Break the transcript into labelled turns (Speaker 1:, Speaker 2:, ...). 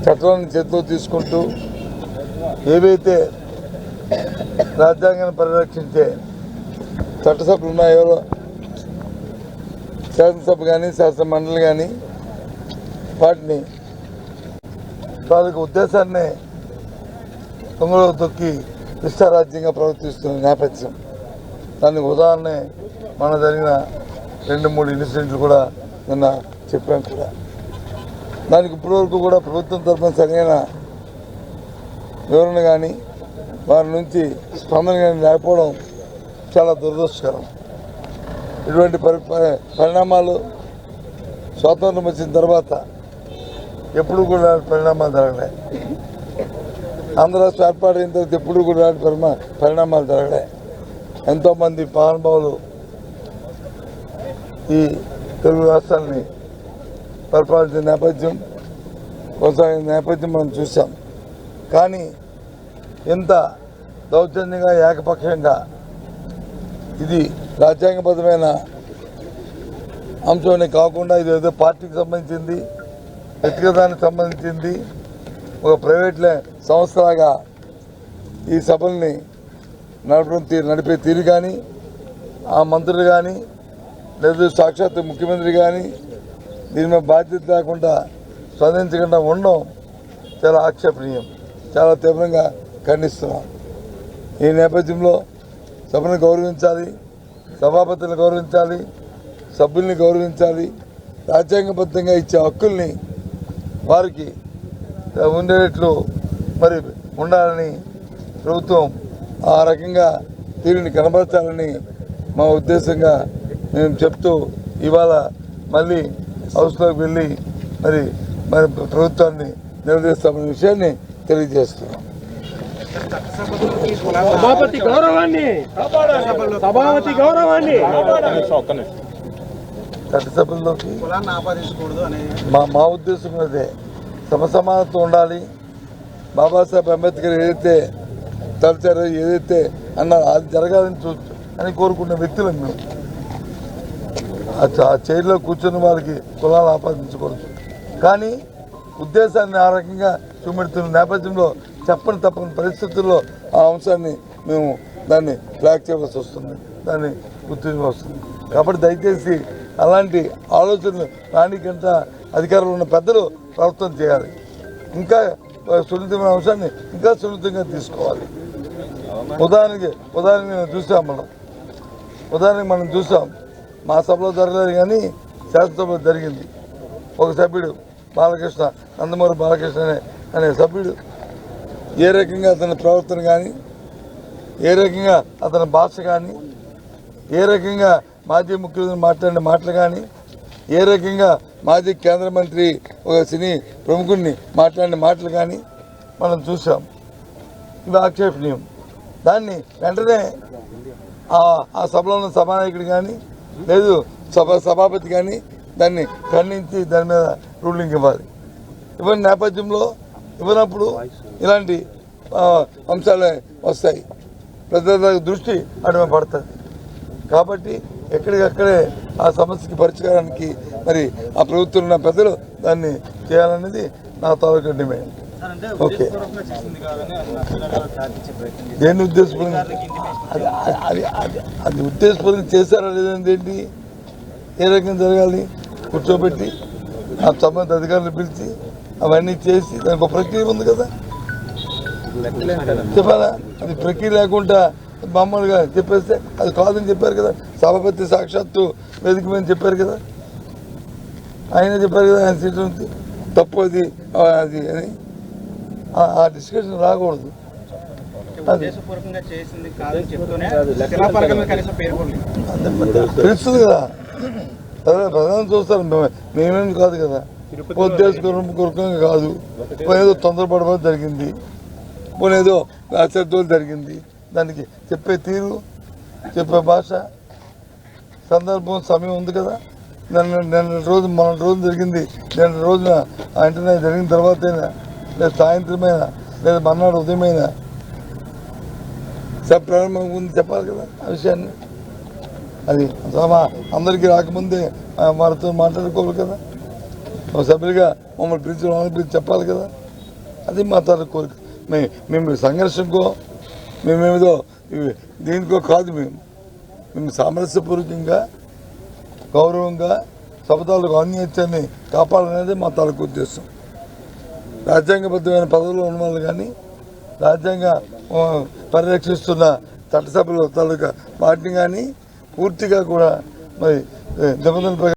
Speaker 1: చట్టాలను చేతిలో తీసుకుంటూ ఏవైతే రాజ్యాంగాన్ని పరిరక్షించే చట్టసభలు ఉన్నాయో శాసనసభ కానీ శాసన మండలి కానీ వాటిని వాళ్ళకి ఉద్దేశాన్ని తొంగలో తొక్కి ఇష్టారాజ్యంగా ప్రవర్తిస్తున్న నేపథ్యం. దానికి ఉదాహరణ మన జరిగిన రెండు మూడు ఇన్సిడెంట్లు కూడా నిన్న చెప్పాం కూడా దానికి ఇప్పటివరకు కూడా ప్రభుత్వం తరఫున సరైన వివరణ కానీ వారి నుంచి స్పందన కానీ లేకపోవడం చాలా దురదృష్టకరం. ఇటువంటి పరి పరిణామాలు స్వాతంత్రం వచ్చిన తర్వాత ఎప్పుడు కూడా పరిణామాలు జరగలే. ఆంధ్ర రాష్ట్రం ఏర్పాటైన తర్వాత ఎప్పుడు కూడా పరిమా పరిణామాలు జరగలే. ఎంతోమంది మహానుభావులు ఈ తెలుగు రాష్ట్రాన్ని పరిపాలించిన నేపథ్యం కొనసాగిన నేపథ్యం మనం చూసాం. కానీ ఇంత దౌర్జన్యంగా ఏకపక్షంగా ఇది రాజ్యాంగబద్ధమైన అంశం కాకుండా ఇది ఏదో పార్టీకి సంబంధించింది వ్యక్తిగతానికి సంబంధించింది ఒక ప్రైవేట్ సంస్థలాగా ఈ సభల్ని నడపడం తీ నడిపే తీరు కానీ ఆ మంత్రులు కానీ లేదా సాక్షాత్ ముఖ్యమంత్రి కానీ దీని మీద బాధ్యత లేకుండా స్పందించకుండా ఉండడం చాలా ఆక్షేపణీయం. చాలా తీవ్రంగా ఖండిస్తున్నాం. ఈ నేపథ్యంలో సభను గౌరవించాలి సభాపతులను గౌరవించాలి సభ్యుల్ని గౌరవించాలి రాజ్యాంగబద్ధంగా ఇచ్చే హక్కుల్ని వారికి ఉండేటట్లు మరి ఉండాలని ప్రభుత్వం ఆ రకంగా తీరుని కనబరచాలని మా ఉద్దేశంగా మేము చెప్తూ ఇవాళ మళ్ళీ హౌస్లోకి వెళ్ళి మరి మరి ప్రభుత్వాన్ని నిలదీస్తామనే విషయాన్ని తెలియజేస్తున్నాం.
Speaker 2: సభాపతి గౌరవాన్ని సభాపతి గౌరవాన్ని.
Speaker 1: చట్టసభల్లోకి మా మా ఉద్దేశం అదే. సమసమానత్వం ఉండాలి. బాబాసాహెబ్ అంబేద్కర్ ఏదైతే తలచారో ఏదైతే అన్నారో అది జరగాలని చూ అని కోరుకునే వ్యక్తులం మేము. ఆ ఆ చైర్లో కూర్చున్న వారికి కులాలు ఆపాదించకూడదు కానీ ఉద్దేశాన్ని ఆ రకంగా చూపెడుతున్న నేపథ్యంలో చెప్పని తప్పని పరిస్థితుల్లో ఆ అంశాన్ని మేము దాన్ని ఫ్లాగ్ చేయవలసి వస్తుంది. దాన్ని గుర్తించవలసింది వస్తుంది. కాబట్టి దయచేసి అలాంటి ఆలోచనలు రానికంట అధికారులు ఉన్న పెద్దలు ప్రభుత్వం చేయాలి. ఇంకా సున్నితమైన అంశాన్ని ఇంకా సున్నితంగా తీసుకోవాలి. ఉదాహరణకి ఉదాహరణకి మనం చూసాం మనం. ఉదాహరణకి మనం చూసాం మా సభలో జరగలేదు కానీ శాసనసభలో జరిగింది. ఒక సభ్యుడు బాలకృష్ణ నందమూరి బాలకృష్ణ అనే అనే సభ్యుడు. ఏ రకంగా అతని ప్రవర్తన కానీ ఏ రకంగా అతని భాష కానీ ఏ రకంగా మాజీ ముఖ్యమంత్రి మాట్లాడిన మాటలు కానీ ఏ రకంగా మాజీ కేంద్ర మంత్రి ఒక సినీ ప్రముఖుడిని మాట్లాడిన మాటలు కానీ మనం చూసాం ఇవి ఆక్షేపణీయం. దాన్ని వెంటనే ఆ- ఆ సభలో ఉన్న సభానాయకుడు కానీ లేదు సభ సభాపతి కానీ దాన్ని ఖండించి దాని మీద రూలింగ్ ఇవ్వాలి. ఇవ్వని నేపథ్యంలో ఇవ్వనప్పుడు ఇలాంటి అంశాలు అంశాలే వస్తాయి. ప్రజల దృష్టి అడవి పడుతుంది. కాబట్టి ఎక్కడికక్కడే ఆ సమస్యకి పరిష్కారానికి మరి ఆ ప్రభుత్వం ఉన్న పెద్దలు దాన్ని చేయాలనేది నా తాలూకా డిమాండ్. ఓకే. దేన్ని ఉద్దేశపూర్వకంగా అది అది ఉద్దేశపూర్వకంగా చేశారా లేదంటే ఏంటి? ఏ రకంగా జరగాలి? కూర్చోబెట్టి ఆ సంబంధిత అధికారులు పిలిచి అవన్నీ చేసి దానికి ఒక ప్రక్రియ ఉంది కదా? చెప్పాలా? అది ప్రక్రియ లేకుండా మామూలుగా చెప్పేస్తే అది కాదని చెప్పారు కదా. సభాపతి సాక్షాత్తు వేదిక మీద చెప్పారు కదా. ఆయన చెప్పారు కదా ఆయన సీట్ ఉంది తప్పు అది అది అని. ఆ- డిస్కషన్ రాకూడదు. తెలుస్తుంది కదా. అదే ప్రధానం చూస్తారు. మేమేం కాదు కదా. ఉద్దేశపూర్వకంగా కాదు. ఏదో తొందరపడడం వల్ల జరిగింది. పోనీ ఏదో అశ్రద్ధలు జరిగింది. దానికి చెప్పే తీరు చెప్పే భాష సందర్భం సమయం ఉంది కదా. నిన్న నిన్న రోజు మన రోజు జరిగింది. నిన్న రోజున ఆ వెంటనే జరిగిన తర్వాతైనా? లేదా సాయంత్రమైనా లేదా మన్నాడు ఉదయమైనా. ప్రారంభం ఉంది చెప్పాలి కదా ఆ విషయాన్ని. అది సభ అందరికీ రాకముందే వారితో మాట్లాడుకోవాలి కదా. ఒక సభ్యులుగా మమ్మల్ని పిలిచి వాళ్ళని పిలిచి చెప్పాలి కదా. అది మా తర కోరిక. మే- మేము సంఘర్షంకో మేమేమిదో దీనికో కాదు మేము. మేము సామరస్యపూర్వకంగా గౌరవంగా సభతాలకు అన్యత్యాన్ని కాపాడాలనేది మా తాలూకు ఉద్దేశం. రాజ్యాంగబద్ధమైన పదవులు ఉన్న వాళ్ళు కానీ రాజ్యాంగ పరిరక్షిస్తున్న చట్టసభల తాలూకా వాటిని కానీ పూర్తిగా కూడా మరి ఏ, నిబంధనల